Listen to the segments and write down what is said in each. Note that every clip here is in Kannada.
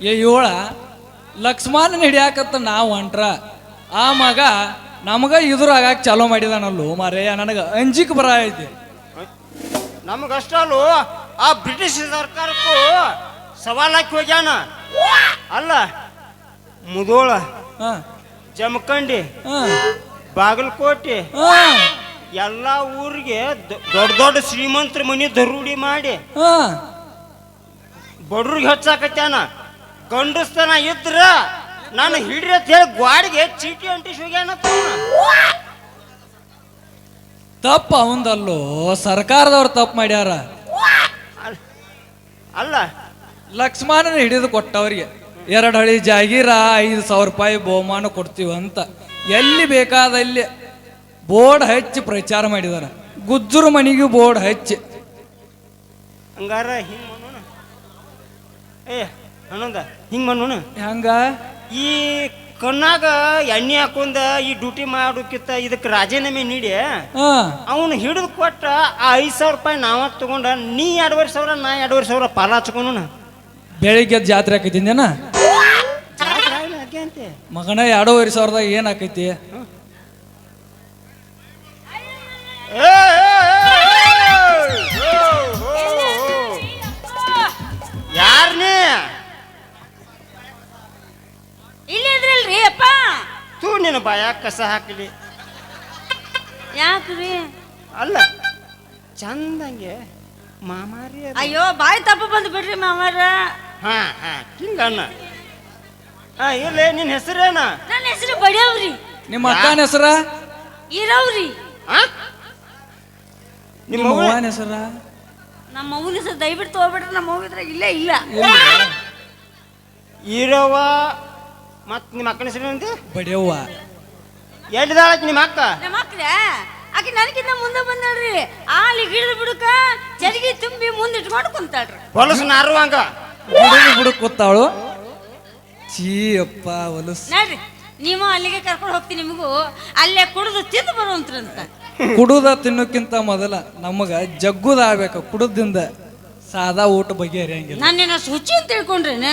ಏ ಯೋಳ ಲಕ್ಷ್ಮಣನ ಹಿಡಿಯಾಕತ್ತ ನಾವು ಹೊಂಟ್ರ ಆ ಮಗ ನಮಗ ಇದುರಾಗಾಕ ಚಾಲೋ ಮಾಡಿದಾನಲ್ಲೋ ಮಾರಯ್ಯ ನನಗೆ ಅಂಜಿಕ್ ಬರ ಐತಿ. ನಮಗಷ್ಟಲ್ಲೂ ಆ ಬ್ರಿಟಿಷ್ ಸರ್ಕಾರಕ್ಕೂ ಸವಾಲಾಕಿ ಹೋಗ್ಯಾನ. ಅಲ್ಲ ಮುದೋಳ ಹಾ. ಜಮಖಂಡಿ ಹಾ. ಬಾಗಲಕೋಟೆ ಹಾ. ಎಲ್ಲ ಊರಿಗೆ ದೊಡ್ಡ ದೊಡ್ಡ ಶ್ರೀಮಂತರ ಮನಿ ದರೂಡಿ ಮಾಡಿ ಹಾ. ಬಡ್ರಿಗೆ ಹಚ್ಚಾಕತ್ಯಾನ. ಗಂಡಸ್ತನ ಇದ್ರ ನಾನು ಹಿಡ್ರಿ ಅಂತ ಹೇಳಿ ಗ್ವಾಡಿಗೆ ಚೀಟಿ ಅಂಟಿಸಿ ಹೋಗ್ಯಾನತ್ತ ತಪ್ಪ ಅವಂದಲ್ಲೋ ಸರ್ಕಾರದವ್ರು ತಪ್ಪು ಮಾಡ್ಯಾರ. ಅಲ್- ಅಲ್ಲ. ಲಕ್ಷ್ಮಣನ ಹಿಡಿದು ಕೊಟ್ಟವ್ರಿಗೆ ಎರಡು ಹಳಿ ಜಾಗೀರ ಐದು ಸಾವಿರ ರೂಪಾಯಿ ಬಹುಮಾನ ಕೊಡ್ತೀವಿ ಅಂತ. ಎಲ್ಲಿ ಬೇಕಾದಲ್ಲಿ ಬೋರ್ಡ್ ಹಚ್ಚಿ ಪ್ರಚಾರ ಮಾಡಿದಾರ. ಗುಜ್ಜರು ಮನೆಗೂ ಬೋರ್ಡ್ ಹಚ್ಚಿ. ಹಂಗಾರ ಹಿಂಗ್ ಏ ಅನ್ನೊಂದ ಹಿಂಗೆ ಮಾಡೋಣ ಹಂಗ ಈ ಕಣ್ಣಾಗ ಎಣ್ಣೆ ಹಾಕೊಂಡ ಈ ಡ್ಯೂಟಿ ಮಾಡೋಕ್ಕಿಂತ ಇದಕ್ಕೆ ರಾಜೀನಾಮೆ ನೀಡಿ ಅವನು ಹಿಡಿದು ಕೊಟ್ಟ ಆ ಐದು ಸಾವಿರ ರೂಪಾಯಿ ನಾವ ತಗೊಂಡ ನೀ ಎರಡುವರೆ ಸಾವಿರ ನಾ ಎರಡುವರೆ ಸಾವಿರ ಪಾಲ ಹಚ್ಕೊಂಡ ಬೆಳಿಗ್ಗೆ ಜಾತ್ರೆ ಅಂತೆ ಮಗನ ಎರಡೂವರೆ ಸಾವಿರದಾಗ ಏನ್ ಹಾಕೈತಿ ಯಾರನೇ ಇಲ್ಲಿ ಇದ್ರಲ್ರಿ ಅಪ್ಪ. ತೂ ನಿನ್ನ ಬಾಯಾಗ ಕಸ ಹಾಕಲಿ. ಯಾಕ್ರಿ? ಅಲ್ಲ ಚಂದಂಗೆ ಮಾಮಾರಿ ಅದು. ಅಯ್ಯೋ ಬಾಯಿ ತಪ್ಪ ಬಂದು ಬಿಡ್ರಿ ಮಾಮಾರ. ಹಾ ಹಾ ಹಿಂಗಣ್ಣ ಹಾ ಇಲ್ಲೇ ನಿನ್ನ ಹೆಸರೇನ? ನನ್ನ ಹೆಸರು ಬಡಿಯವ್ರಿ ನಿಮ್ಮ ಅಕ್ಕನ ಹೆಸರ? ಇರವ್ರಿ. ಆ? ನಿಮ್ಮ ನಿಮ್ಮ ಅವ್ವ- ಅವ್ವನ ಹೆಸರ? ನಮ್ಮ ಅವ್ವನ ಹೆಸರು ದಯವಿಟ್ಟು ಹೋಗ್ಬಿಟ್ರೆ ನಮ್ಮ ಅವ್ವ ಇದ್ರಾಗ ಇಲ್ಲೇ ಇಲ್ಲ. ಈರವ್ವ ಮತ್ ನಿಮ್ಮ ಅಕ್ಕನ ಹೆಸರು ಏನಂತೆ ಬಡಿಯವ್ವ. ಎಲ್ಲಿದಾಳ ನಿಮ್ಮ ಅಕ್ಕ? ನಮ್ಮ ಅಕ್ಕ ಆಕೆ ನನಗಿಂತ ಮುಂದೆ ಬಂದಾಳ್ರಿ. ಆಲಿ ಗಿಡದ ಬಿಡಕ ಚರಿಗೆ ತುಂಬಿ ಮುಂದೆ ಇಟ್ಕೊಂಡು ಕುಂತಾಳ್ರಿ. ಹೊಲಸು ನಾರುವಂಗ ಹುಡುಗಿ ಹುಡುಕ್ ಕೂತಾಳು. ಚೀಯಪ್ಪ ಹೊಲಸ್. ನೋಡ್ರಿ. ನೀವು ಅಲ್ಲಿಗೆ ಕರ್ಕೊಂಡು ಹೋಗ್ತೀನಿ ನಿಮಗೂ. ಅಲ್ಲೇ ಕುಡಿದು ತಿಂದು ಅಂತ ಕುಡುದ ತಿನ್ನೋಕ್ಕಿಂತ ಮೊದಲ ನಮಗ ಜಗ್ಗುದ ಆಗ್ಬೇಕು ಕುಡುದಿಂದ ಸಾದಾ ಊಟ ಬಗೆಹರಿಯಂಗಿಲ್ಲ. ನಾನೇನ ಶುಚಿ ಅಂತ ತಿಳ್ಕೊಂಡ್ರೇನ?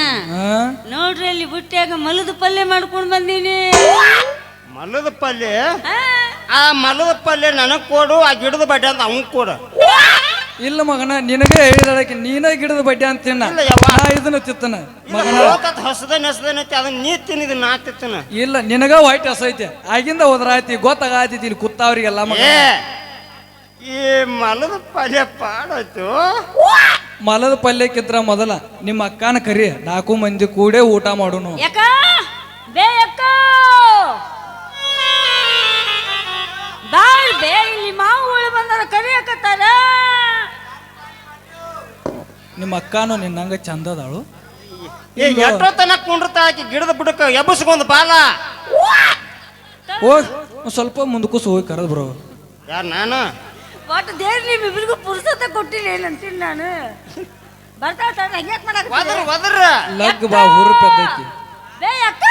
ನೋಡ್ರಿ ಅಲ್ಲಿ ಬುಟ್ಟಿಯಾಗ ಮಲದ ಪಲ್ಯ ಮಾಡ್ಕೊಂಡು ಬಂದೀನಿ. ಮಲದ ಪಲ್ಯ? ಆ, ಮಲದ ಪಲ್ಯ ನನಗ್ ಕೊಡು ಆ ಗಿಡದ ಬಡ್ಡೆ ಅಂತ ಅವಂಗ್ ಕೊಡು. ಇಲ್ಲ ಮಗನ ನಿನಗೆ ಹೇಳಿದಳಕ್ಕೆ ನೀನೇ ಗಿಡದ ಬಡ್ಡೆ ಅಂತ ತಿನ್ನ ಇಲ್ಲ ಯವ್ವ. ನಾ ಇದನ್ನ ತಿತ್ತನ ಮಗನ. ಹಸದ ನೆಸದ ಅದನ್ನ ನೀ ತಿನ್ನಿದ್ ನಾ ತಿತ್ತನ. ಇಲ್ಲ ನಿನಗ ವೈಟ್ ಹಸೈತೆ ಆಗಿಂದ ಹೋದ್ರಾಯ್ತಿ ಗೊತ್ತಾಗತೈತಿ ಇಲ್ಲಿ ಕುತ್ತಾವ್ರಿಗೆಲ್ಲ ಮಗ ಏ ಈ ಮಲದ ಪಲ್ಯ ಪಾಡಾಯ್ತು. ಮಲದ ಪಲ್ಯಕ್ಕಿದ್ರ ಮೊದಲ ನಿಮ್ಮ ಅಕ್ಕನ ಕರಿ. ನಾಲ್ಕು ಮಂದಿ ಕೂಡೇ ಊಟ ಮಾಡೋನು. ಯಾಕ? ಬೇ ಅಕ್ಕ! ಬಾಳ್ ಬೇ ಇಲ್ಲಿ ಮಾವುಗಳು ಬಂದಾರ ಕರಿಯಕತ್ತಾರ ನಿಮ್ಮ ಅಕ್ಕನು ನಿನ್ನಂಗ ಚಂದದಾಳು. ಏ ಎಷ್ಟೋ ತನಕ ಕುಂಡ್ರತಾ ಆಕಿ ಗಿಡದ ಬುಡಕ ಎಬ್ಬಸ್ಕೊಂದು ಬಾಲ. ಹೋಗ್ ಒಂದ್ ಸ್ವಲ್ಪ ಮುಂದಕ್ಕೂ ಹೋಗಿ ಕರೆದ್ ಬ್ರೋ. ಯಾರ ನಾನು? ಒಟ್ಟು ನೀವು ನಿಮ್ಮಿಬ್ರಿಗೂ ಪುರುಸತ್ತ ಕೊಟ್ಟಿಲ್ಲ ಏನಂತೀನಿ ನಾನು? ಬರ್ತಾ ಹಂಗ್ಯಾಕ್ ಮಾಡಕ್ ಒದ್ರ ಒದ್ರ ಲಗ್ ಬಾ ಬೇ ಅಕ್ಕ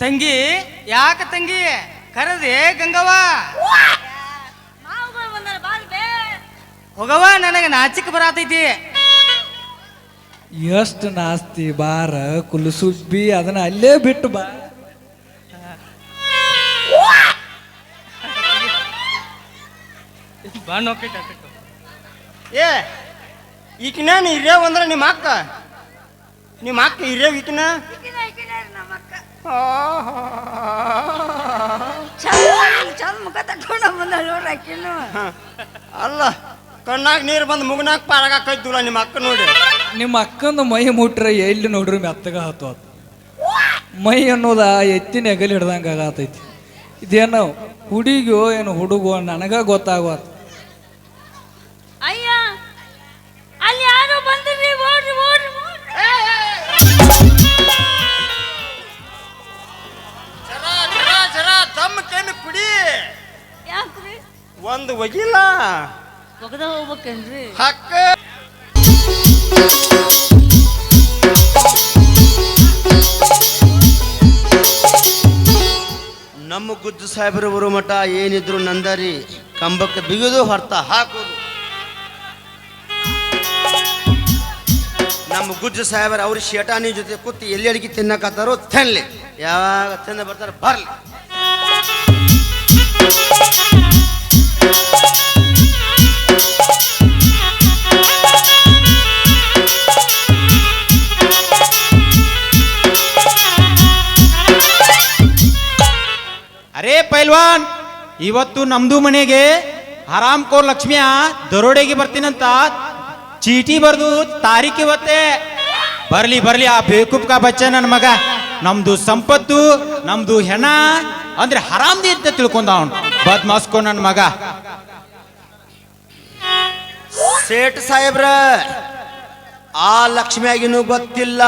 ತಂಗಿ ಯಾಕ ತಂಗಿ? ಕರದೆ ಗಂಗವ್ವ. ಮಾವುಗಳು ಬಂದಾರ ಬಾಳ್ ಬೇ. ಹೋಗವ ನನಗೆ ನಾಚಿಕ್ ಬರಾತೈತಿ. ಎಷ್ಟು ನಾಸ್ತಿ ಬಾರ ಕುಲುಸುಬ್ಬಿ ಅದನ್ನ ಅಲ್ಲೇ ಬಿಟ್ಟು ಬಾ. ಏ ಈಕಿನ ನೀ ಅಂದ್ರ ನಿಮ್ಮ ಅಕ್ಕ? ನಿಮ್ಮ ಅಕ್ಕ ಹಿರಿಯವ್ ಈಕಿನ? ಚಂದ ಮುಖ ತಕೊಂಡ ಬಂದಾಳ ನೋಡ್ರಿ ಆಕಿನು. ಅಲ್ಲ ಕಣ್ಣಾಗ ನೀರು ಬಂದು ಮುಗನಾಗ ಕೈದ್ದುಲ್ಲ ನಿಮ್ಮ ಅಕ್ಕ ನೋಡಿ. ನಿಮ್ಮ ಅಕ್ಕಂದು ಮೈ ಮುಟ್ರೆ ಎಲ್ಲಿ ನೋಡ್ರಿ ಮೆತ್ತಗ ಹತ್ತು ಮೈ ಅನ್ನೋದ ಎತ್ತಿನ ಎಗಲಿ ಹಿಡ್ದಂಗೆ ಆಗತೈತಿ. ಇದೇನು ಹುಡುಗಿಯೋ ಏನು ಹುಡುಗೋ ನನಗ ಗೊತ್ತಾಗವತ್. ಅಯ್ಯ ಅಲ್ಲಿ ಯಾರೋ ಬಂದ್ರಿ ಓಡ್ರಿ ಓಡ್ರಿ ಜರ ದಮ್ ಕೆಮ್ಮಿ ಕುಡಿ ಯಾಕ್ರಿ? ಒಂದು ಒಗಿಲ್ಲ ಒಗದ ಹೋಗ್ಬೇಕೇನ್ರಿ? ಹಕ್ಕ. ನಮ್ಮ ಗುದ್ದು ಸಾಹೇಬರು ಬರೋ ಮಠ ಏನಿದ್ರು ನಂದರಿ, ಕಂಬಕ್ಕೆ ಬಿಗಿದು ಹೊರತ ಹಾಕೋದು. ನಮ್ಮ ಗುಜ್ಜು ಸಾಹೇಬರ ಅವ್ರ ಶೇಟಾನಿ ಜೊತೆ ಕೂತು ಎಲ್ಲಿ ಅಡಿಗೆ ತಿನ್ನಕತ್ತಾರೋ ತಿನ್ಲಿ. ಯಾವಾಗ ತಿನ್ನ ಬರ್ತಾರ ಬರ್ಲಿ. ಪೈಲ್ವಾನ್, ಇವತ್ತು ನಮ್ದು ಮನೆಗೆ ಆರಾಮ್ ಕೋರ್ ಲಕ್ಷ್ಮಿಯ ದರೋಡೆಗೆ ಬರ್ತೀನಂತ ಚೀಟಿ ಬರ್ದು ತಾರೀಕು ಇವತ್ತೆ. ಬರ್ಲಿ ಬರ್ಲಿ, ಆ ಬೇಕುಪ್ಕ ಬಚ್ಚ ನನ್ನ ಮಗ. ನಮ್ದು ಸಂಪತ್ತು, ನಮ್ದು ಹೆಣ, ಅಂದ್ರೆ ಹರಾಮ್ದಿ ಅಂತ ತಿಳ್ಕೊಂಡ ಅವನು. ಬದ್ಮಾಸ್ಕೊ ನನ್ನ ಮಗ. ಸೇಠ್ ಸಾಹೇಬ್ರ, ಆ ಲಕ್ಷ್ಮಿಯಾಗಿನೂ ಗೊತ್ತಿಲ್ಲ,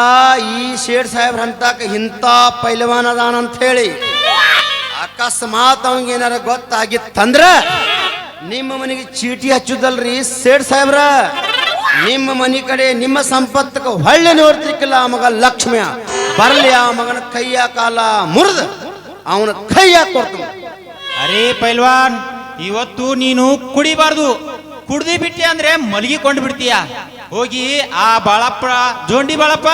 ಈ ಶೇಠ್ ಸಾಹೇಬ್ರ ಅಂತ ಇಂಥ ಪೈಲವಾನ ಅದಾನ ಅಂತ ಹೇಳಿ. ಅಕಸ್ಮಾತ್ ಅವಂಗ ಏನಾರ ಗೊತ್ತಾಗಿತ್ತಂದ್ರ ನಿಮ್ಮ ಮನೆಗೆ ಚೀಟಿ ಹಚ್ಚುದಲ್ರಿ ಸೇಡ್ ಸಾಹೇಬ್ರ. ನಿಮ್ಮ ಮನೆ ಕಡೆ ನಿಮ್ಮ ಸಂಪತ್ತಕ್ಕೆ ಹೊಳ್ಳೆ ನೋಡ್ತಿಕ್ಕಿಲ್ಲ ಆ ಮಗ ಲಕ್ಷ್ಮಿಯ ಬರಲಿ ಆ ಮಗನ ಕೈಯ ಕಾಲ ಮುರಿದು, ಅವನ ಕೈಯ ಕೊಡ್ತು. ಅರೇ ಪೈಲ್ವಾನ್, ಇವತ್ತು ನೀನು ಕುಡಿಬಾರ್ದು. ಕುಡ್ದಿ ಬಿಟ್ಟಿ ಅಂದ್ರೆ ಮಲಗಿಕೊಂಡು ಬಿಡ್ತೀಯ. ಹೋಗಿ ಆ ಬಾಳಪ್ಪ, ಜೋಂಡಿ ಬಾಳಪ್ಪ,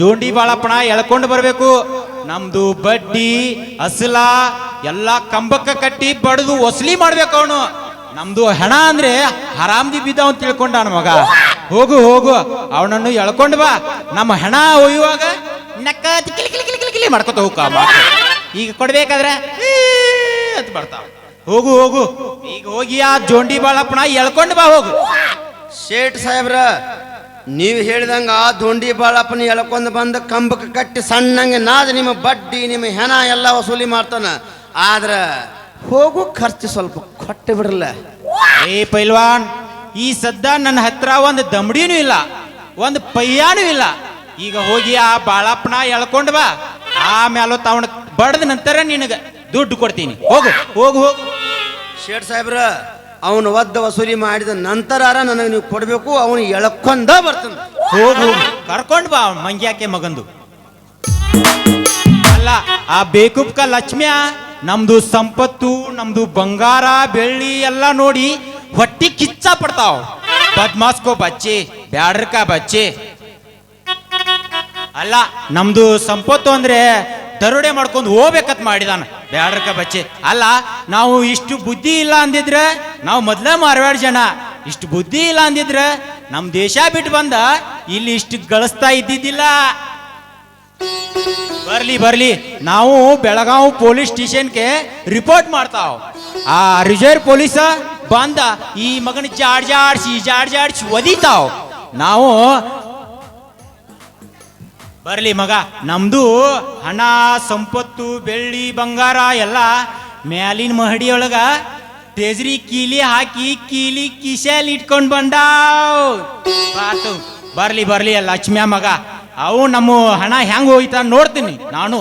ಜೋಂಡಿ ಬಾಳಪ್ಪನ ಎಳ್ಕೊಂಡು ಬರ್ಬೇಕು. ನಮ್ದು ಬಡ್ಡಿ, ಅಸಲ, ಎಲ್ಲ ಕಂಬಕ್ಕ ಕಟ್ಟಿ ಬಡದು ವಸೂಲಿ ಮಾಡ್ಬೇಕು ಅವನು. ನಮ್ದು ಹೆಣ ಅಂದ್ರೆ ಹರಾಮ್ದಿ ಬಿದ್ದ ಅಂತ ತಿಳ್ಕೊಂಡ ಮಗ. ಹೋಗು ಹೋಗು, ಅವನನ್ನು ಎಳ್ಕೊಂಡು ಬಾ. ನಮ್ಮ ಹೆಣ ಒಯ್ಯುವಾಗ ನಕ್ಕ ಕಿಲಿ ಕಿಲಿ ಕಿಲಿ ಕಿಲಿ ಕಿಲಿ ಮಾಡ್ಕೊತ ಹೋಗ ಈಗ ಕೊಡ್ಬೇಕಾದ್ರೆ ಅಂತ ಬರ್ತಾವ. ಹೋಗು ಹೋಗು. ಈಗ ಹೋಗಿ ಆ ಜೋಂಡಿ ಬಾಳಪ್ಪನ ಎಳ್ಕೊಂಡು ಬಾ ಹೋಗು. ಶೇಟ್ ಸಾಹೇಬ್ರ ನೀವು ಹೇಳಿದಂಗ ಆ ದೊಂಡಿ ಬಾಳಪ್ಪನ ಎಳ್ಕೊಂಡು ಬಂದು ಕಂಬಕ್ಕೆ ಕಟ್ಟಿ ಸಣ್ಣಂಗೆ ನಾದ ನಿಮ್ಮ ಬಡ್ಡಿ ನಿಮ್ಮ ಹೆಣ ಎಲ್ಲ ವಸೂಲಿ ಮಾಡ್ತಾನ. ಆದ್ರೆ ಹೋಗು ಖರ್ಚು ಸ್ವಲ್ಪ ಕೊಟ್ಟು ಬಿಡಲ್ಲ ಏ ಪೈಲ್ವಾನ್ ಈ ಸದ್ದ ನನ್ನ ಹತ್ರ ಒಂದು ದಮಡಿನೂ ಇಲ್ಲ ಒಂದು ಪಯ್ಯಾನೂ ಇಲ್ಲ. ಈಗ ಹೋಗಿ ಆ ಬಾಳಪ್ಪನ ಎಳ್ಕೊಂಡು ಬಾ. ಆಮೇಲೆ ತವಣ ಬಡ್ದ ನಂತರ ನಿನಗೆ ದುಡ್ಡು ಕೊಡ್ತೀನಿ. ಹೋಗು ಹೋಗು ಹೋಗು. ಶೇಟ್ ಸಾಹೇಬ್ರ ಅವನು ಒದ್ದ ವಸೂಲಿ ಮಾಡಿದ ನಂತರ ನನಗೆ ನೀವು ಕೊಡಬೇಕು ಅವನು ಎಳ್ಕೊಂಡ ಬರ್ತಾನೆ. ಹೋಗು. ಕರ್ಕೊಂಡು ಬಾ ಮಂಗ್ಯಾಕೆ ಮಗಂದು. ಅಲ್ಲ ಆ ಬೇಕುಪ್ಕ ಲಕ್ಷ್ಮಿಯ ನಮ್ದು ಸಂಪತ್ತು ನಮ್ದು ಬಂಗಾರ ಬೆಳ್ಳಿ ಎಲ್ಲ ನೋಡಿ ಹೊಟ್ಟಿ ಕಿಚ್ಚ ಪಡ್ತಾವ. ಬದ್ಮಾಸ್ಕೋ ಬಚ್ಚಿ ಬ್ಯಾಡ್ರಕ ಬಚ್ಚಿ. ಅಲ್ಲ ನಮ್ದು ಸಂಪತ್ತು ಅಂದ್ರೆ ದರೋಡೆ ಮಾಡ್ಕೊಂಡು ಹೋಗ್ಬೇಕತ್ ಮಾಡಿದಾನ. ಬ್ಯಾಡ್ರಕ ಬಚ್ಚೆ. ಅಲ್ಲ, ನಾವು ಇಷ್ಟು ಬುದ್ಧಿ ಇಲ್ಲ ಅಂದಿದ್ರೆ ನಾವು ಮೊದಲೇ ಮಾರ್ವಾಡ್ ಜನ. ಇಷ್ಟು ಬುದ್ಧಿ ಇಲ್ಲ ಅಂದಿದ್ರೆ ನಮ್ಮ ದೇಶ ಬಿಟ್ಟು ಬಂದ ಇಲ್ಲಿ ಇಷ್ಟು ಗಳಿಸ್ತಾ ಇದ್ದಿದ್ದಿಲ್ಲ. ಬರ್ಲಿ ಬರ್ಲಿ. ನಾವು ಬೆಳಗಾವ್ ಪೊಲೀಸ್ ಸ್ಟೇಷನ್ಗೆ ರಿಪೋರ್ಟ್ ಮಾಡ್ತಾವ್. ಆ ರಿಸರ್ವ್ ಪೊಲೀಸ ಬಂದ ಈ ಮಗನ ಜಾಡ್ ಜಾಡ್ಸಿ ಜಾಡ್ ಜಾಡ್ಸಿ ಒದಿತಾವ್. ನಾವು ಬರ್ಲಿ ಮಗ. ನಮ್ದು ಹಣ, ಸಂಪತ್ತು, ಬೆಳ್ಳಿ, ಬಂಗಾರ ಎಲ್ಲ ಮ್ಯಾಲಿನ ಮಹಡಿಯೊಳಗ ಟೇಜ್ರಿ ಕೀಲಿ ಹಾಕಿ ಕೀಲಿ ಕಿಶೆಲ್ ಇಟ್ಕೊಂಡ್ ಬಂದಾವ್. ಬಾತು, ಬರ್ಲಿ ಬರ್ಲಿ ಲಕ್ಷ್ಮಿಯ ಮಗ. ಅವು ನಮ್ಮ ಹಣ ಹೆಂಗ್ ಹೋಯ್ತ ನೋಡ್ತೀನಿ ನಾನು.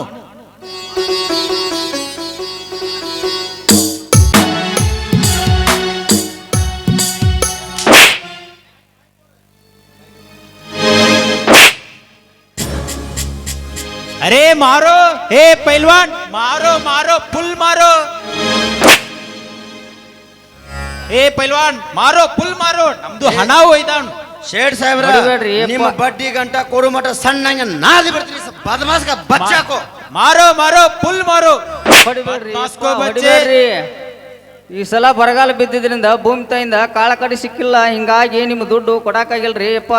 ಅರೇ ಮಾರೋ ಹೇ ಪೈಲ್ವಾನ್ ಮಾರೋ ಮಾರೋ ಫುಲ್ ಮಾರೋ. ಏ ಪೈಲ್ವಾನ್ ಮಾರೋ ಫುಲ್ ಮಾರೋ. ನಮ್ದು ಹಣ ಹೋಯ್ತಾವ್ ಶೇಡ್ ಸಾಹೇಬ್ರ ಹೊಡಿಬೇಡ್ರಿ. ನಿಮ್ಮ ಬಡ್ಡಿ ಗಂಟ ಕೊಡು ಮಟ ಸಣ್ಣಂಗೆ ನಾದಿ ಬಿಡ್ತೀನಿ ಬದಮಾಸ್ಕ ಬಚ್ಚಾಕೋ. ಮಾರೋ ಮಾರೋ ಫುಲ್ ಮಾರೋ. ಹೊಡಿಬೇಡ್ರಿ ಮಾಸ್ಕೋ ಯಪ್ಪ, ಬಚ್ಚೆ. ಹೊಡಿಬೇಡ್ರಿ. ಈ ಸಲ ಬರಗಾಲ ಬಿದ್ದಿದ್ರಿಂದ ಭೂಮಿ ತಾಯಿಂದ ಕಾಳ ಕಡಿ ಸಿಕ್ಕಿಲ್ಲ ಹಿಂಗಾಗಿ ನಿಮ್ಮ ದುಡ್ಡು ಕೊಡಾಕಾಗಿಲ್ರಿ ಯಪ್ಪ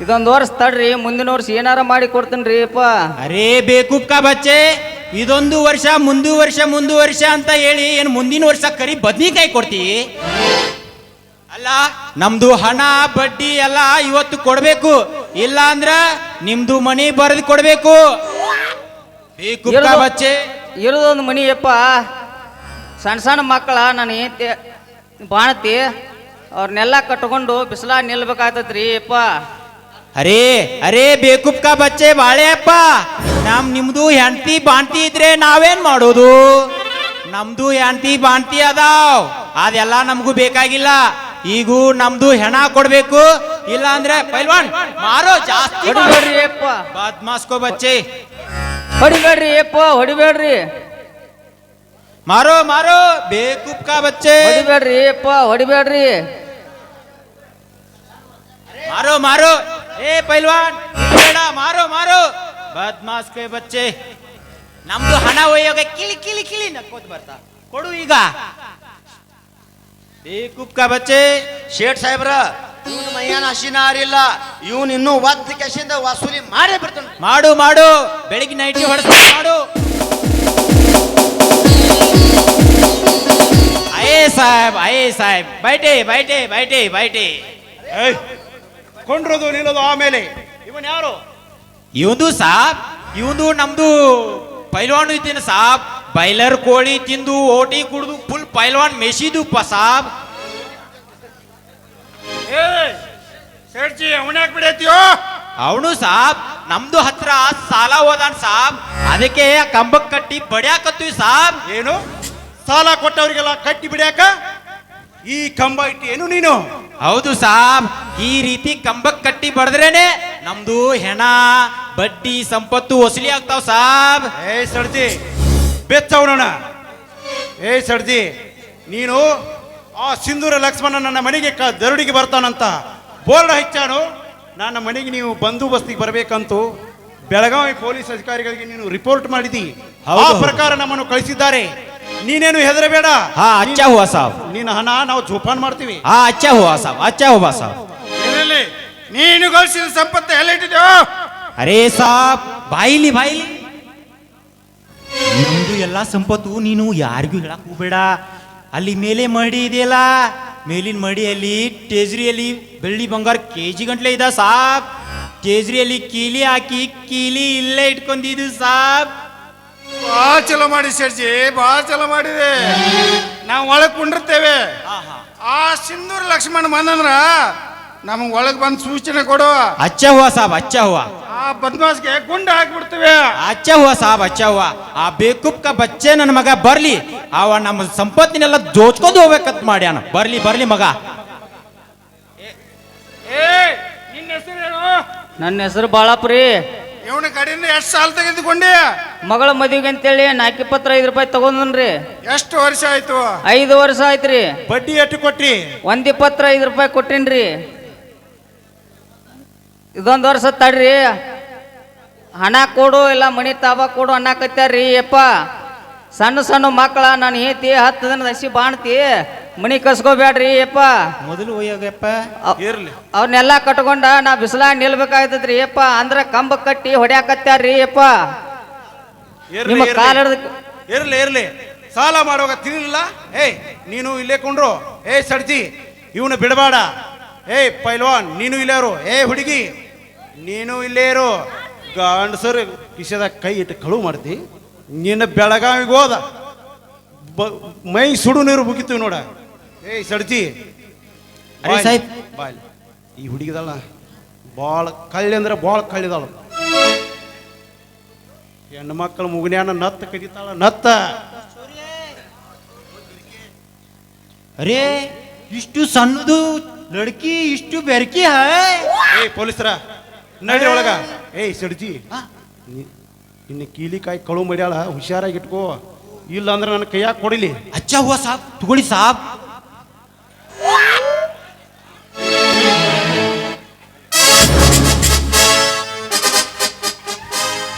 ಇದೊಂದು ವರ್ಷ ತಡ್ರಿ ಮುಂದಿನ ವರ್ಷ ಏನಾರ ಮಾಡಿ ಕೊಡ್ತೀನಿ ಅಪ್ಪ. ಅರೇ ಬೇಕುಪ್ಕ ಬಚ್ಚೆ ಇದೊಂದು ವರ್ಷ ಮುಂದು ವರ್ಷ ಮುಂದು ವರ್ಷ ಅಂತ ಹೇಳಿ ಏನು ಮುಂದಿನ ವರ್ಷ ಕರಿ ಬದ್ನಿಕಾಯಿ ಕೊಡ್ತಿ? ಅಲ್ಲ ನಮ್ದು ಹಣ ಬಡ್ಡಿ ಎಲ್ಲ ಇವತ್ತು ಕೊಡ್ಬೇಕು. ಇಲ್ಲ ಅಂದ್ರ ನಿಮ್ದು ಮನಿ ಬರೆದು ಕೊಡ್ಬೇಕು. ಬೇಕುಪ್ಕ ಇರೋದು- ಬಚ್ಚೆ. ಇರೋದೊಂದು ಮನಿ ಅಪ್ಪ. ಸಣ್ಣ ಸಣ್ಣ ಮಕ್ಕಳ ನಾನು ಏಂತಿ ಬಾಣತಿ ಅವ್ರನ್ನೆಲ್ಲ ಕಟ್ಕೊಂಡು ಬಿಸಿಲ ನಿಲ್ಬೇಕಾಗ್ತೈತ್ರಿ ಯಪ್ಪ ಅರೇ ಅರೇ ಬೇಕುಪ್ಕ ಬಚ್ಚೆ ಬಾಳೆಯಪ್ಪ. ನಮ್ ನಿಮ್ದು ಹೆಂಡತಿ ಬಾಣ್ತಿ ಇದ್ರೆ ನಾವೇನ್ ಮಾಡೋದು? ನಮ್ದು ಹೆಂಡತಿ ಬಾಣ್ತಿ ಅದಾವ್. ಅದೆಲ್ಲ ನಮಗೂ ಬೇಕಾಗಿಲ್ಲ. ಈಗೂ ನಮ್ದು ಹೆಣ ಕೊಡ್ಬೇಕು. ಇಲ್ಲ ಅಂದ್ರೆ ಪೈಲ್ವಾನ್ ಮಾರೋ ಜಾಸ್ತಿ ಹೊಡಿಬೇಡ್ರಿ ಅಪ್ಪ. ಬದ್ಮಾಸ್ಕೋ ಬಚ್ಚೆ. ಹೊಡಿಬೇಡ್ರಿ ಅಪ್ಪ ಹೊಡಿಬೇಡ್ರಿ ಮಾರೋ ಮಾರೋ ಬೇಕುಪ್ಕ ಬಚ್ಚೆ. ಹೊಡಿಬೇಡ್ರಿ ಅಪ್ಪ ಹೊಡಿಬೇಡ್ರಿ ಮಾರೋ ಮಾರೋ. ಏ ಪೈಲ್ವಾನ್, ಬೇಡ, ಮಾರೋ ಮಾರೋ. ಬದ್ಮಾಸ್ ಕೈ ಬಚ್ಚೆ. ನಮ್ದು ಹಣ ಒಯ್ಯೋಗ ಕಿಲಿ ಕಿಲಿ ಕಿಲಿ ನಕ್ಕೋತ್ ಬರ್ತಾ. ಕೊಡು ಈಗ. ಏ ಕುಪ್ಕ ಬಚ್ಚೆ. ಶೇಟ್ ಸಾಹೇಬ್ರ, ಇವನ್ ಮೈಯಾನ ಹಸಿನ ಆರಿಲ್ಲ ಇವನ್ ಇನ್ನೂ ಒದ್ದ ಕೆಸಿಂದ ವಸೂಲಿ ಮಾಡೇ ಬಿಡ್ತಾನ ಮಾಡು ಮಾಡು. ಬೆಳಿಗ್ಗೆ ನೈಟಿ ಹೊಡೆಸ್ ಮಾಡು. ಅಯೇ ಸಾಹೇಬ್ ಅಯೇ ಸಾಹೇಬ್. ಬೈಟೆ ಬೈಟೆ ಬೈಟೆ ಬೈಟೆ. ಕೊಂಡ್ರದು ನಿಲ್ಲೋದು ಆಮೇಲೆ. ಇವನ್ ಯಾರು? ಇವಂದು ಸಾಬ್ ಇವಂದು ನಮ್ದು ಪೈಲ್ವಾನ್ ಇದ್ದೀನಿ ಸಾಬ್. ಬೈಲರ್ ಕೋಳಿ ತಿಂದು ಓಟಿ ಕುಡಿದು ಫುಲ್ ಪೈಲ್ವಾನ್ ಮೆಸಿದು ಪ ಸಾಬ್. ಏ ಸೇಡ್ಜಿ ಅವನ್ಯಾಕ್ ಬಿಡೈತಿಯೋ? ಅವನು ಸಾಬ್ ನಮ್ದು ಹತ್ರ ಸಾಲ ಹೋದಾನ್ ಸಾಬ್. ಅದಕ್ಕೆ ಕಂಬಕ್ಕೆ ಕಂಬಕ್ ಕಟ್ಟಿ ಬಡಿಯಾಕತ್ತೀವಿ ಸಾಬ್. ಏನು? ಸಾಲ ಕೊಟ್ಟವರಿಗೆಲ್ಲ ಕಟ್ಟಿ ಬಿಡ್ಯಾಕ? ಈ ಕಂಬ ಇಟ್ಟು ಏನು ನೀನು? ಹೌದು ಸಾಬ್. ಈ ರೀತಿ ಕಂಬಕ್ ಕಟ್ಟಿ ಬಡದ್ರೇನೆ ನಮ್ದು ಹೆಣ ಬಡ್ಡಿ ಸಂಪತ್ತು ವಸೂಲಿ ಆಗ್ತಾವ ಸಾಬ್. ಏ ಸಡ್ಜಿ ಬೆಚ್ಚವನೋಣ ಏ ಸಡ್ಜಿ ನೀನು ಆ ಸಿಂಧೂರ ಲಕ್ಷ್ಮಣ ನನ್ನ ಮನೆಗೆ ಕ ದರುಡಿಗೆ ಬರ್ತಾನಂತ ಬೋರ್ಡ್ ಹೆಚ್ಚಾನು ನನ್ನ ಮನೆಗೆ ನೀವು ಬಂದೋಬಸ್ತಿಗೆ ಬರಬೇಕಂತೂ ಬೆಳಗಾವಿ ಪೊಲೀಸ್ ಅಧಿಕಾರಿಗಳಿಗೆ ನೀನು ರಿಪೋರ್ಟ್ ಮಾಡಿದಿ. ಆ ಪ್ರಕಾರ ನಮ್ಮನ್ನು ಕಳಿಸಿದ್ದಾರೆ. ನೀನೇನು ಹೆದರಬೇಡ? ಹಾ ಅಚ್ಚಾ ಹುವಾ ಸಾಬ್. ನೀನು ಹಣ ನಾವು ಜೋಪಾನ್ ಮಾಡ್ತೀವಿ. ಹಾ ಅಚ್ಚಾ ಹುವಾ ಸಾಬ್ ಅಚ್ಚಾ ಹುವಾ ಸಾಬ್. ನೀನು ಗಳಿಸಿದ ಸಂಪತ್ತು ಎಲ್ಲಿಟ್ಟಿದ್ಯೋ? ಅರೇ ಸಾಬ್ ಬಾಯಿಲಿ ಬಾಯಿಲಿ. ನಮ್ದು ಎಲ್ಲಾ ಸಂಪತ್ತು ನೀನು ಯಾರಿಗೂ ಹೇಳಕ್ ಹೋಗ್ಬೇಡ. ಅಲ್ಲಿ ಮೇಲೆ ಮಡಿ ಇದೆಯಲ್ಲ? ಮೇಲಿನ ಮಡಿಯಲ್ಲಿ ಟೇಜ್ರಿಯಲ್ಲಿ ಬೆಳ್ಳಿ ಬಂಗಾರ ಕೆ ಜಿ ಗಂಟ್ಲೆ ಇದ ಸಾಬ್. ಟೇಜ್ರಿಯಲ್ಲಿ ಕೀಲಿ ಹಾಕಿ ಕೀಲಿ ಇಲ್ಲೇ ಇಟ್ಕೊಂಡಿದ್ದು ಸಾಬ್. ಭಾಳ ಚಲೋ ಮಾಡಿ ಶೆಟ್ಜಿ ಬಾ ಚಲೋ ಮಾಡಿದೆ. ನಾವು ಒಳಗ್ ಕುಂಡಿರ್ತೇವೆ. ಆ ಸಿಂಧೂರ್ ಲಕ್ಷ್ಮಣ ಬಂದಂದ್ರ ನಮಗ್ ಒಳಗೆ ಬಂದು ಸೂಚನೆ ಕೊಡು. ಅಚ್ಚ ಹುವ ಸಾಬ್ ಅಚ್ಚ ಹುವ. ಆ ಬದ್ಮಾಸ್ಗೆ ಗುಂಡ ಹಾಕ್ಬಿಡ್ತೀವಿ. ಅಚ್ಚ ಹುವ ಸಾಬ್ ಅಚ್ಚ ಹುವ. ಆ ಬೇಕುಪ್ಕ ಬಚ್ಚೆ ನನ್ನ ಮಗ ಬರ್ಲಿ. ಅವ ನಮ್ಮ ಸಂಪತ್ತಿನೆಲ್ಲ ದೋಚ್ಕೊಂಡು ಹೋಗ್ಬೇಕಂತ ಮಾಡ್ಯಾನ. ಬರ್ಲಿ ಬರ್ಲಿ ಮಗ. ಏ ನಿನ್ನ ಹೆಸರೇನು ನನ್ನ ಹೆಸರು ಬಾಳಾಪುರಿ. ಇವನ ಕಡೆಯಿಂದ ಎಷ್ಟು ಸಾಲ ತೆಗೆದುಕೊಂಡೆ? ಮಗಳ ಮದುವೆಗೆ ಅಂತೇಳಿ ನಾಲ್ಕು ಇಪ್ಪತ್ತೈದು ರೂಪಾಯಿ ತಗೊಂಡ್ರಿ ಎಷ್ಟು ವರ್ಷ ಆಯ್ತು? ಐದು ವರ್ಷ ಆಯ್ತ್ರಿ. ಬಡ್ಡಿ ಎಷ್ಟು ಕೊಟ್ರಿ? ಒಂದ್ ಇಪ್ಪತ್ತೈದು ರೂಪಾಯಿ ಕೊಟ್ಟೇನ್ರಿ. ಇದೊಂದು ವರ್ಷ ತಡ್ರಿ. ಹಣ ಕೊಡು ಇಲ್ಲ ಮಣಿ ತಾಬ ಕೊಡು ಅನ್ನಕತ್ತಾರ್ರಿ ಯಪ್ಪ ಸಣ್ಣ ಸಣ್ಣ ಮಕ್ಕಳ ನಾನು ಹೇತಿ ಹತ್ತು ದಿನದ ಹಸಿ ಬಾಣ್ತಿ ಮಣಿ ಕಸ್ಕೋಬೇಡ್ರಿ ಯಪ್ಪ. ಮೊದಲು ಹೋಯೋಗಪ್ಪ ಇರ್ಲಿ. ಅವ್ರನ್ನೆಲ್ಲ ಕಟ್ಕೊಂಡ ನಾ ಬಿಸಿಲಾಗ ನಿಲ್ಬೇಕಾಗ್ತದ್ರಿ ಯಪ್ಪ. ಅಂದ್ರ ಕಂಬ ಕಟ್ಟಿ ಹೊಡ್ಯಾಕತ್ತಾರ್ರಿ ಯಪ್ಪ. ಇರ್ಲಿ, ನಿಮ್ಮ ಇರ್ಲಿ. ಕಾಲ್ ಹಿಡ್ದು ಇರ್ಲಿ ಇರ್ಲಿ. ಸಾಲ ಮಾಡುವಾಗ ತಿಳಿಲಿಲ್ಲ? ಏಯ್ ನೀನು ಇಲ್ಲೇ ಕೊಂಡ್ರು. ಏ ಸಡ್ಜಿ ಇವನು ಬಿಡಬೇಡ. ಏಯ್ ಪೈಲ್ವಾನ್ ನೀನು ಇಲ್ಲೇ ಇರು ಏ ಹುಡುಗಿ ನೀನು ಇಲ್ಲೇ ಇರು ಗಂಡಸರು ಕಿಶದ ಕೈ ಇಟ್ಟು ಕಳುವು ಮಾಡ್ತಿ. ನಿನ್ನ ಬೆಳಗಾವಿಗೆ ಹೋದ. ಬ- ಮೈ ಸುಡು ನೀರು ಮುಗಿತು ನೋಡ. ಏಯ್ ಸಡ್ಜಿ. ಅರೇ ಸಾಹೇಬ್. ಬಾಯ್. ಈ ಹುಡುಗಿದಳ ಭಾಳ ಕಳ್ಳಿ ಅಂದ್ರೆ ಭಾಳ ಕಳ್ಳಿದಾಳ ಹೆಣ್ಣು ಮಕ್ಕಳ ಮುಗುನ್ಯಾನ ನತ್ತ ಕಡಿತಾಳ ನತ್ತ. ಅರೇ ಇಷ್ಟು ಸಣ್ಣದು ಲಡ್ಕಿ ಇಷ್ಟು ಬೆರ್ಕಿ ಹೈ ಏಯ್ ಪೊಲೀಸರ ನಡಿ ಒಳಗ. ಏಯ್ ಸಡ್ಜಿ ಇನ್ನು ಕೀಲಿಕಾಯಿ ಕಳು ಮಾಡ್ಯಾಳ ಹುಷಾರಾಗಿ ಇಟ್ಕೋ. ಇಲ್ಲ ಅಂದ್ರೆ ನನ್ನ ಕೈಯಾಗ ಕೊಡಿಲಿ. ಅಚ್ಚ ಹೋ ಸಾಬ್ ತಗೊಳ್ಳಿ ಸಾಬ್.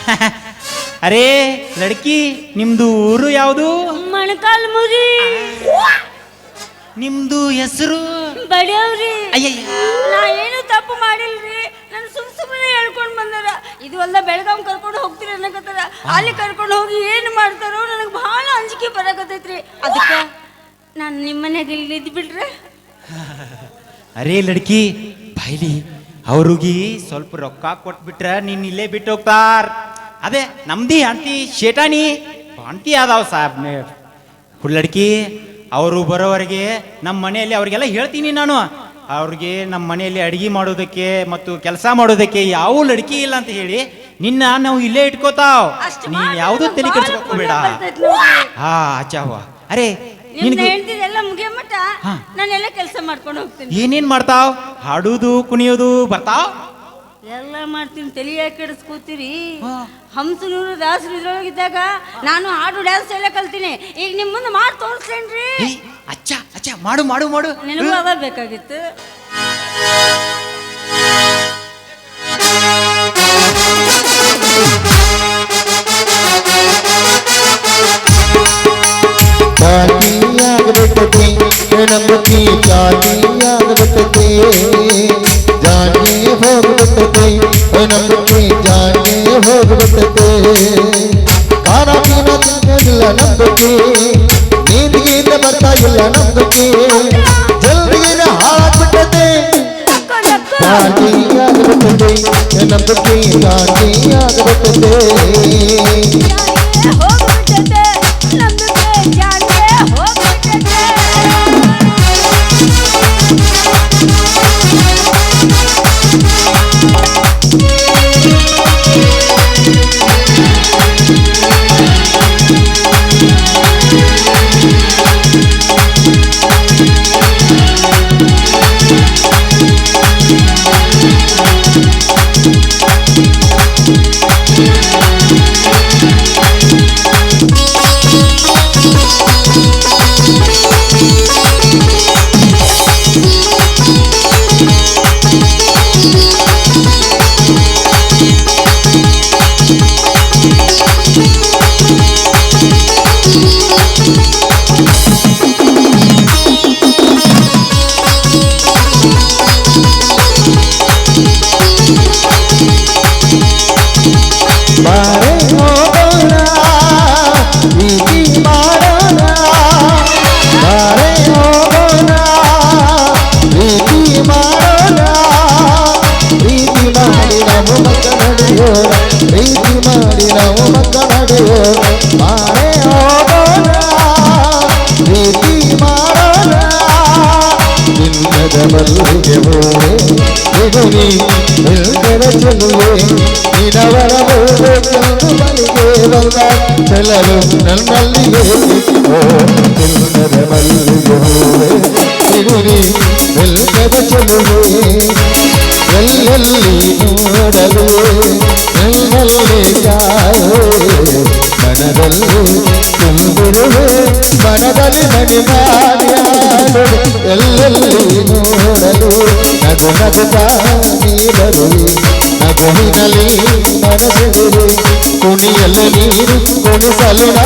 ಅರೇ ಲಡ್ಕಿ ನಿಮ್ದು ಊರು ಯಾವುದು? ಮಣಕಾಲ್ ಮುರಿ ನಿಮ್ದು ಹೆಸರು? ಬಡಿಯವ್ರಿ ಅಯ್ಯಯ್ಯ. ನಾ ಏನು ತಪ್ಪು ಮಾಡಿಲ್ರಿ? ನಾನು ಸುಮ್ ಸುಮ್ಮನೆ ಹೇಳ್ಕೊಂಡ್ ಬಂದಾರ. ಇದು ಅಲ್ಲ ಬೆಳಗಾವ್ ಕರ್ಕೊಂಡು ಹೋಗ್ತೀರಿ ಅನ್ನಕತ್ತಾರ. ಅಲ್ಲಿ ಕರ್ಕೊಂಡು ಹೋಗಿ ಏನು ಮಾಡ್ತಾರೋ ನನಗೆ ಬಹಳ ಅಂಜಿಕೆ ಬರಕತ್ತೈತ್ರಿ. ಅದಕ್ಕೆ ನಾನು ನಿಮ್ಮ ಮನೆಗೆ ಇಲ್ಲಿ ಇದ್ದು ಬಿಡ್ರೆ. ಅರೇ ಲಡ್ಕಿ ಬಾಯ್ಲಿ ಅವ್ರಿಗೆ ಸ್ವಲ್ಪ ರೊಕ್ಕ ಕೊಟ್ಬಿಟ್ರ ನೀನ್ ಇಲ್ಲೇ ಬಿಟ್ಟು ಹೋಗ್ತಾರ. ಅದೇ ನಮ್ದಿ ಅಂತಿ ಶೇಟಾಣಿ ಅಂತಿ ಅದಾವ ಸಾಬ್ ಹುಳ್ಳಡ್ಕಿ ಅವರು ಬರೋವರೆಗೆ ನಮ್ಮ ಮನೆಯಲ್ಲಿ ಅವರಿಗೆಲ್ಲ ಹೇಳ್ತೀನಿ ನಾನು. ಅವ್ರಿಗೆ ನಮ್ಮ ಮನೆಯಲ್ಲಿ ಅಡುಗೆ ಮಾಡೋದಕ್ಕೆ ಮತ್ತು ಕೆಲಸ ಮಾಡೋದಕ್ಕೆ ಯಾವ ಲಡ್ಕಿ ಇಲ್ಲ ಅಂತ ಹೇಳಿ ನಿನ್ನ ನಾವು ಇಲ್ಲೇ ಇಟ್ಕೋತಾವ್. ನೀನ್ ಯಾವ್ದು ತಲೆ ಕೆಡಿಸ್ಕೋಬೇಡ ಹಾ ಅಚ್ಚಾವ ಅರೆ. ನಾನೆಲ್ಲ ಕೆಲಸ ಮಾಡ್ಕೊಂಡು ಹೋಗ್ತೀನಿ. ಏನೇನ್ ಮಾಡ್ತಾವ್? ಹಾಡುದು ಕುಣಿಯೋದು ಬರ್ತಾವ್? ಎಲ್ಲ ಮಾಡ್ತೀನಿ ತಲೆ ಯಾಕೆ ಕೆಡಿಸ್ಕೋತೀರಿ ಹಂಸನೂರು ದಾಸರು ಇದ್ರೊಳಗಿದ್ದಾಗ ನಾನು ಹಾಡು ಡ್ಯಾನ್ಸ್ ಎಲ್ಲ ಕಲ್ತೀನಿ. ಈಗ ನಿಮ್ಮ ಮುಂದೆ ಮಾಡಿ ತೋರಿಸ್ತೇನ್ರಿ ಅಚ್ಚ ಅಚ್ಚ ಮಾಡು ಮಾಡು ಮಾಡು. ನಿನಗೂ ಅದ ಬೇಕಾಗಿತ್ತು. भगवत ते नम की जाने भगवत ते खाना पीना दिल नंद की नींद गीत बताइल नंद की जल्दी न हाथ बिटते पार्टी याद बतते नंद की जाने याद बतते ಬಿಡುನಿ ಎಲ್ಲರ ಚೆಲುವೆ ನಿನವರ ಚೆಲ್ಲು ಬಲಿಗೆ ಬಂದ. ಚೆಲ್ಲಲು ನನ್ನಲ್ಲಿಗೆ ಮನದಲ್ಲಿ ತುಂಬಿರುವೆ ಮನದಲ್ಲಿ ನಡಿಮಾಡ್ಯಾಡು ಎಲ್ಲೆಲ್ಲಿ ನೋಡಲು ನಗು ನಗುತ್ತಾ ನೀ ಬರುವೆ ನಗುವಿನಲ್ಲಿ ಮನಸ್ಸಿರುವೆ ಕುಣಿಯಲು ನೀರು ಕುಣಿಸಲು ನಾ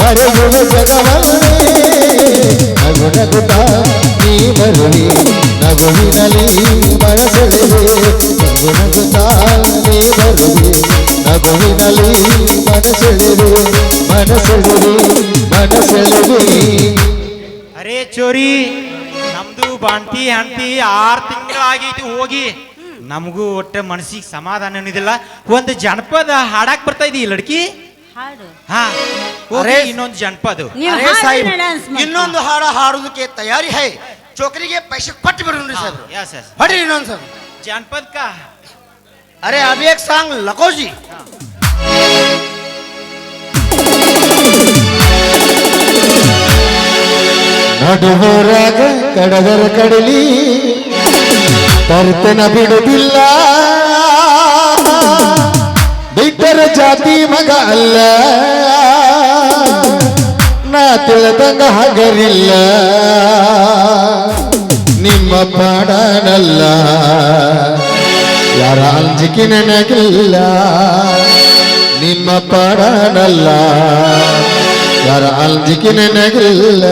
ಮರೆಯುವ ಜಗವನ್ನೇ ನಗು ನಗುತ್ತಾ ನೀ ಬರುವೆ ನಗುವಿನಲ್ಲಿ ಮನಸ್ಸಿರುವೆ ನಗು ನಗುತ್ತಾ ನೀ ಬರುವೆ ನಗುವಿನಲ್ಲಿ ಮನಸೆಳೆದು ಮನಸೆಳೆದು ಮನಸೆಳೆದು. ಅರೇ ಚೋರಿ ನಮ್ದು ಬಾಂಟಿ ಹಂಟಿ ಆರ್ ತಿಂಗಳಾಗೈತಿ ಹೋಗಿ. ನಮಗೂ ಒಟ್ಟ ಮನಸ್ಸಿಗೆ ಸಮಾಧಾನ ಅನ್ನೋದಿಲ್ಲ ಒಂದು ಜನಪದ ಹಾಡಕ್ ಬರ್ತಾ ಇದೀ ಲಡ್ಕಿ? ಹಾಡು. ಹಾ ಅರೇ. ಇನ್ನೊಂದು ಜನಪದ. ನೀವು ಅರೇ ಸಾಹಿಬ್ ಡ್ಯಾನ್ಸ್ ಇನ್ನೊಂದು ಹಾಡ ಹಾಡೋದಕ್ಕೆ ತಯಾರಿ ಹೈ. ಚೋಕರಿಗೆ ಪೈಸೆ ಕೊಟ್ಟು ಬಿಡ್ರಿ ಸರ್. ಎಸ್ ಎಸ್ ಹೊಡ್ರಿ ಇನ್ನೊಂದು ಸರ್ ಜನಪದ ಕಾ अरे अभी एक सॉन्ग लको जी ನಡುವರಾಗ ಕಡದರ ಕಡಲಿ ತರ್ತನ ಬಿಡುವುದಿಲ್ಲ ಬಿಟ್ಟರ ಜಾತಿ ಮಗ ಅಲ್ಲ ನಾ ತಿಳಿದಂಗ ಹಗರಿಲ್ಲ ನಿಮ್ಮ ಪಾಡನಲ್ಲ ಯಾರ ಅಂಜಿಕೆ ನನಗಿಲ್ಲ ನಿಮ್ಮ ಪಡನಲ್ಲ. ಯಾರ ಅಂಜಿಕೆ ನನಗಿಲ್ಲ.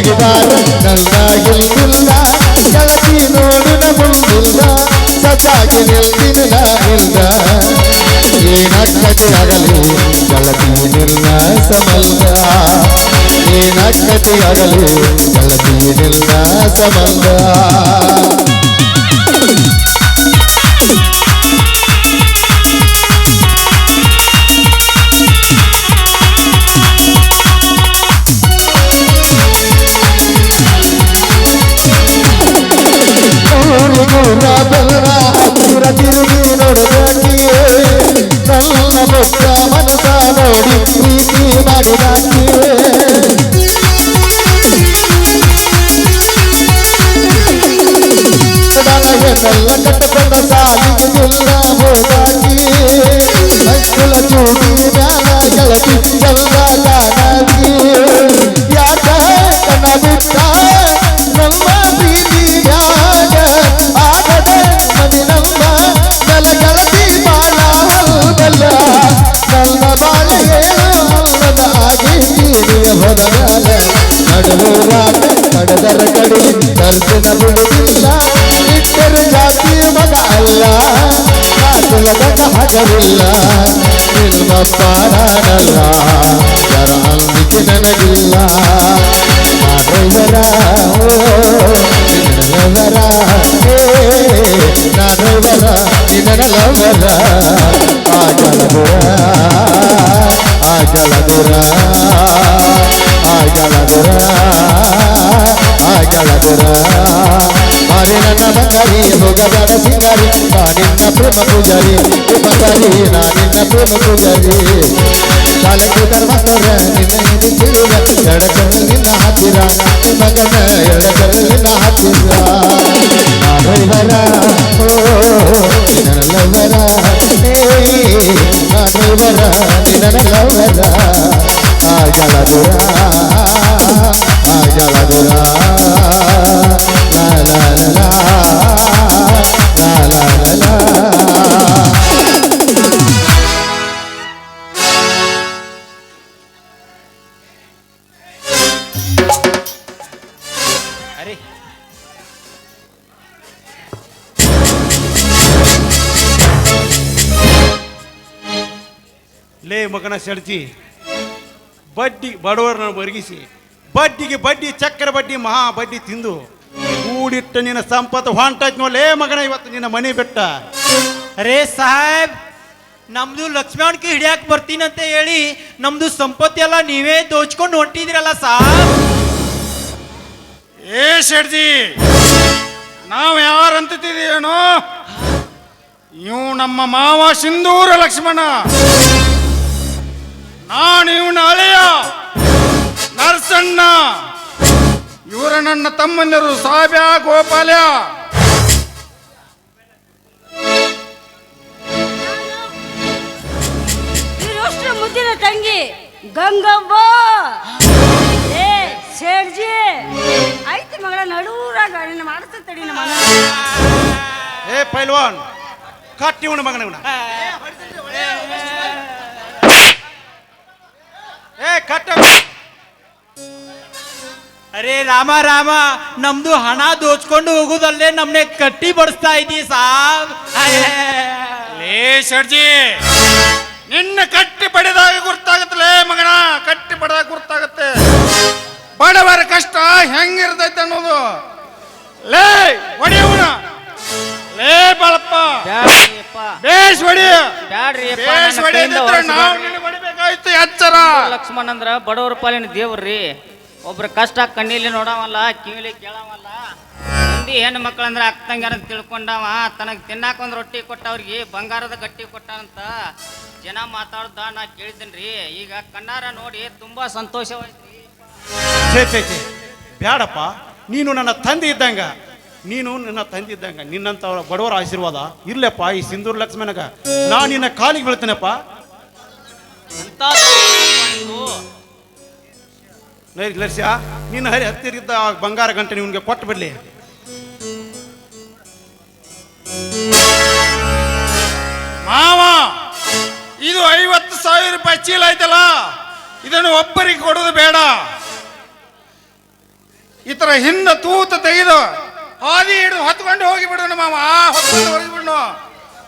ಕಡೆಗಾಗಿದಾರ ನನ್ನಾಗಿಲ್ಲ ಗೆಳತಿ ನೋಡಿನ ಮುಂದಿಲ್ಲ ಸಚಾಗಿ ನಿಲ್ತಿನ ನಾನಿಲ್ಲ ಏನಕ್ಕತಿ ಆಗಲಿ ಗೆಳತಿ ನಿಲ್ಲ ಸಮಲ್ಲ ಏನಕ್ಕತಿ ಆಗಲಿ ಗೆಳತಿ ನಿಲ್ಲ ಸಮಲ್ದ ನೋಡಿ ಪ್ರೀತಿ ಮಾಡಿದಾಕಿಯೇ ನನಗೆಲ್ಲ ಕಟ್ಟಕೊಂಡ ಸಾಲಿಗೆ ನಿಲ್ಲ ಹೋಗಾಕಿ ಹೈಸ್ಕೂಲ ಚೂಟಿ ಮ್ಯಾಲ ಗೆಳತಿ ಎಲ್ಲ ನನ್ನ ಹೋಗಬಾರ ಸಿಂಗಾರಿ ನಾ ನಿನ್ನ ಪ್ರೇಮ ಪೂಜಾರಿ ಬಂಗಾರಿ ನಾ ನಿನ್ನ ಪ್ರೇಮ ಪೂಜಾರಿ. ಕಾಲಕ್ಕೆ ಧರ್ಮಸ್ಥರ ನಿನ್ನ ಹಿಡಿಸಿರುವ ಎಡಕರು ನಿನ್ನ ಹತ್ತಿರ ಮಗನ ಎಡಕರು ನಿನ್ನ ಹತ್ತಿರ. ನಾನವರ ಓ ನಾನವರ ನಿನ್ನಲವರ ಆ ಜಲದುರ ಲಾ ಮಗನ ಸೆಡ್ತಿ ಬಡ್ಡಿ ಬಡವರನ್ನ ಬರಗಿಸಿ ಬಡ್ಡಿಗೆ ಬಡ್ಡಿ ಚಕ್ರ ಬಡ್ಡಿ ಮಹಾ ಬಡ್ಡಿ ತಿಂದು ಕೂಡಿಟ್ಟ ನಿನ್ನ ಸಂಪತ್ತು ಹೊಂಟಾಯ್ತು ನೋಡ್ಲೇ ಮಗನ ಇವತ್ತು ನಿನ್ನ ಮನೆ ಬೆಟ್ಟ. ಅರೇ ಸಾಹೇಬ್ ನಮ್ದು ಲಕ್ಷ್ಮಣಕ್ಕೆ ಬರ್ತೀನಿ ಬರ್ತೀನಂತ ಹೇಳಿ ನಮ್ದು ಸಂಪತ್ತಿ ಎಲ್ಲ ನೀವೇ ದೋಚ್ಕೊಂಡು ಹೊಂಟಿದ್ರಲ್ಲ ಸಾಹೇಬ್? ಏ ಶೆಡ್ಜಿ ನಾವು ಯಾರಂತಿದ್ದೀವೇನೋ ಇವು ನಮ್ಮ ಮಾವ ಸಿಂಧೂರ ಲಕ್ಷ್ಮಣ. ನಾನು ಇವನ ಅಳೆಯ. ನರಸಣ್ಣ ಇವರ ನನ್ನ ತಮ್ಮಂದಿರು ಸಾಬ್ಯ ಗೋಪಾಲ್ಯ ಇರೋಷ್ಟು ಮುದ್ದಿನ ತಂಗಿ. ಗಂಗವ್ವ. ಏ ಶೇರ್ಜಿ. ಆಯ್ತು ಮಗಳ ನಡೂರಾಗ ನಿನ್ನ ತಡಿ ನಮ್ಮ ಮನ. ಏ ಪೈಲ್ವಾನ್ ಕಟ್ಟಿ ಉಣ ಮಗನ ಇವನ ಏ ಕಟ್ಟ ಅರೇ ರಾಮ ರಾಮ ನಮ್ದು ಹಣ ದೋಚ್ಕೊಂಡು ಹೋಗುದಲ್ಲೇ ನಮ್ನೆ ಕಟ್ಟಿ ಬಡಿಸ್ತಾ ಇದ್ದೀ ಸಾಬ್. ಲೇ ಶರ್ಜಿ ನಿನ್ನ ಕಟ್ಟಿ ಪಡೆದಾಗ ಗುರ್ತಾಗತ್ತಲೇ ಮಗನ? ಕಟ್ಟಿ ಪಡೆದಾಗ ಗುರ್ತಾಗತ್ತೆ. ಬಡವರ ಕಷ್ಟ ಹೆಂಗಿರ್ತೈತೆ ಅನ್ನೋದು. ಲೇ ಹೊಡಿಯವನ ಲೇ ಬಾಳಪ್ಪ. ಬೇಸ್ ಹೊಡಿ. ಬೇಸ್ ನನ್ನ ನಾವು. ನಿನ್ನ ಹೊಡಿಬೇಕಾಯ್ತು ಎಚ್ಚರ. ಲಕ್ಷ್ಮಣ ಅಂದ್ರ ಬಡವರ ಪಾಲಿನ ದೇವ್ರಿ ಒಬ್ರ ಕಷ್ಟ ಕಣ್ಣೀಲಿ ನೋಡವಲ್ಲ ಕಿವಿಲಿ ಕೇಳವಲ್ಲ. ಮಂದಿ ಹೆಣ್ಣು ಮಕ್ಕಳಂದ್ರ ಅಕ್ಕಂಗಾರ ತಿಳ್ಕೊಂಡವ ತನಗೆ ತಿನ್ನಾಕ ಒಂದು ರೊಟ್ಟಿ ಕೊಟ್ಟ ಅವ್ರಿಗೆ ಬಂಗಾರದ ಗಟ್ಟಿ ಕೊಟ್ಟಾನಂತ ಜನ ಮಾತಾಡ್ದ ನಾ ಕೇಳಿದ್ದೇನ್ರಿ. ಈಗ ಕಣ್ಣಾರ ನೋಡಿ ತುಂಬಾ ಸಂತೋಷವಾಯ್ತು ಛೇ ಛೇ ಛೇ ಬ್ಯಾಡಪ್ಪ. ನೀನು ನನ್ನ ತಂದೆ ಇದ್ದಂಗ. ನೀನು ನನ್ನ ತಂದೆ ಇದ್ದಂಗ. ನಿನ್ನಂತ ಬಡವರ ಆಶೀರ್ವಾದ. ಇರ್ಲಪ್ಪ ಈ ಸಿಂಧೂರ್ ಲಕ್ಷ್ಮಣಗ. ನಾ ನಿನ್ನ ಕಾಲಿಗೆ ಬೀಳ್ತೇನಪ್ಪ. ಲೇ- ನಿನ್ನ ಹರಿ ಹತ್ತಿರಿದ್ದ ಆ ಬಂಗಾರ ಗಂಟೆ ನಿನ್ಗೆ ಕೊಟ್ಟು ಬಿಡಲಿ ಮಾವ ಇದು ಐವತ್ತು ಸಾವಿರ ರೂಪಾಯಿ ಚೀಲ ಐತಲ್ಲ ಇದನ್ನು ಒಬ್ಬರಿಗೆ ಕೊಡೋದು ಬೇಡ. ಈ ತರ ಹಿಂದ ತೂತ ತೆಗೆದು ಹಾದಿ ಹಿಡಿದು ಹೊತ್ಕೊಂಡು ಹೋಗಿ ಬಿಡೋಣ ಮಾವ ಹೊತ್ಕೊಂಡು ಹೋಗಿ ಬಿಡೋಣ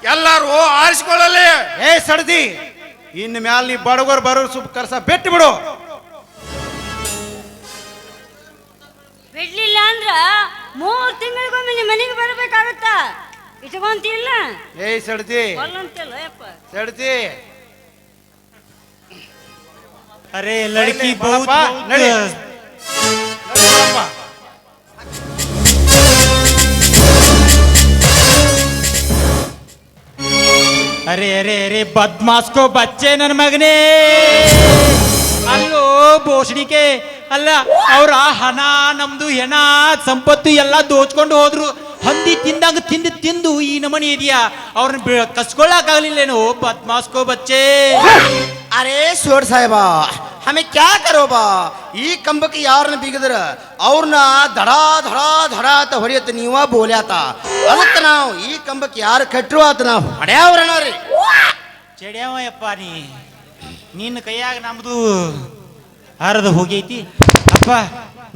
ಎಲ್ಲಾರು ಆರಿಸಿಕೊಳ್ಳಲಿ. ಏ ಸಡ್ದಿ ಇನ್ನ ಮ್ಯಾಲ ನೀ ಬಡಗೋರ್ ಬರೋ ಸುಪ್ ಕರ್ಸ ಬಿಟ್ಟು ಬಿಡು. ಬಿಡ್ಲಿಲ್ಲ ಅಂದ್ರ ಮೂರ್ ತಿಂಗಳಿಗೊಮ್ಮೆ ನಿಮ್ಮ ಮನೆಗೆ ಬರಬೇಕಾಗತ್ತ? ಇಟ್ಕೊಂತಿಲ್ಲ ಏಯ್ ಸಡ್ತಿ. ಅಲ್ಲಂತಿಲ್ಲ ಯಪ್ಪ ಸಡ್ತಿ. ಅರೆ ಲಡ್ಕಿ बहुत ನಡಿ. ನಡಿಯಪ್ಪ. ಅರೆ ಅರೆ ಅರೆ ಬದ್ಮಾಸ್ಕೋ ಬಚ್ಚೆ ನನ್ನ ಮಗನೇ. ಅಲ್ಲೋ ಬೋಸಡಿಕೆ ಅಲ್ಲ ಅವ್ರ ಹಣ ನಮ್ದು ಹೆಣ ಸಂಪತ್ತು ಎಲ್ಲ ದೋಚ್ಕೊಂಡು ಹೋದ್ರು. ಹಂದಿ ತಿಂದಂಗ ತಿಂದು ತಿಂದು ಈ ನಮನಿ ಇದೆಯಾ? ಅವ್ರನ್ನ ಕಸ್ಕೊಳ್ಳಕ್ಕಾಗಲಿಲ್ಲೇನೋ ಬದ್ಮಾಸ್ಕೋ ಬಚ್ಚೆ. ಅರೇ ಶೋರ್ ಸಾಹೇಬ ಹಮೆ ಕ್ಯಾ ಕರೋಬ ಬಾ? ಈ ಕಂಬಕ್ಕೆ ಯಾರನ್ನ ಬಿಗಿದ್ರ? ಅವ್ರನ್ನ ಧಡಾ ಧಡಾ ಧಡಾ ಅಂತ ಹೊಡೆಯತ್ತ ನೀವ ಬೋಲ್ಯಾತ. ಅದಕ್ಕೆ ನಾವು ಈ ಕಂಬಕ್ಕೆ ಯಾರು ಕಟ್ಟರು ಆತ ನಾವು ಹೊಡ್ಯಾವ್ರಣ ರೀ. ಚೆಡ್ಯಾವಯ್ಯಪ್ಪ ನೀ ನಿನ್ನ ಕೈಯಾಗ ನಮ್ದು ಹರಿದು ಹೋಗೈತಿ. ಅಪ್ಪ,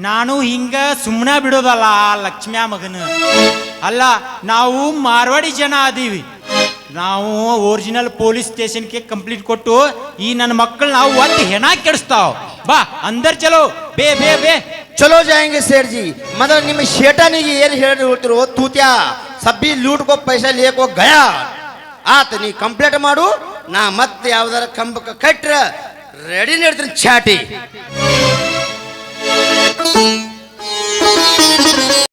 ನಾನು ಹಿಂಗ ಸುಮ್ಮನೆ ಬಿಡೋದಲ್ಲ ಆ ಲಕ್ಷ್ಮ್ಯಾ ಮಗನ. ಅಲ್ಲ, ನಾವು ಮಾರ್ವಾಡಿ ಜನ ಅದೀವಿ ನಾವು ಒರಿಜಿನಲ್ ಪೊಲೀಸ್ ಸ್ಟೇಷನ್ಗೆ ಕಂಪ್ಲೀಟ್ ಕೊಟ್ಟು ಈ ನನ್ನ ಮಕ್ಕಳು ನಾವು ಒಂದು ಹೆಣ ಕೆಡಿಸ್ತಾವ್. ಬಾ, ಅಂದರ್ ಚಲೋ. ಬೇ ಬೇ ಬೇ. ಚಲೋ ಜಾಯಂಗೆ ಸೇರ್ಜಿ. ಜಿ ಮದರ್ ನಿಮ್ಮ ಶೇಟನಿಗೆ ಏನು ಹೇಳಿ ಹೇಳ್ತಿರೋ ತೂತ್ಯಾ, ಸಬ್ಬಿ ಲೂಟ್ಕೋ ಪೈಸಾ ಲೇಕೋ ಗಯಾ. ಆತ, ನೀ ಕಂಪ್ಲೇಂಟ್ ಮಾಡು. ನಾ ಮತ್ತೆ ಯಾವ್ದಾರ ಕಂಬಕ್ಕೆ ಕಟ್ರ. రెడీ నెడుతుంది చాటి.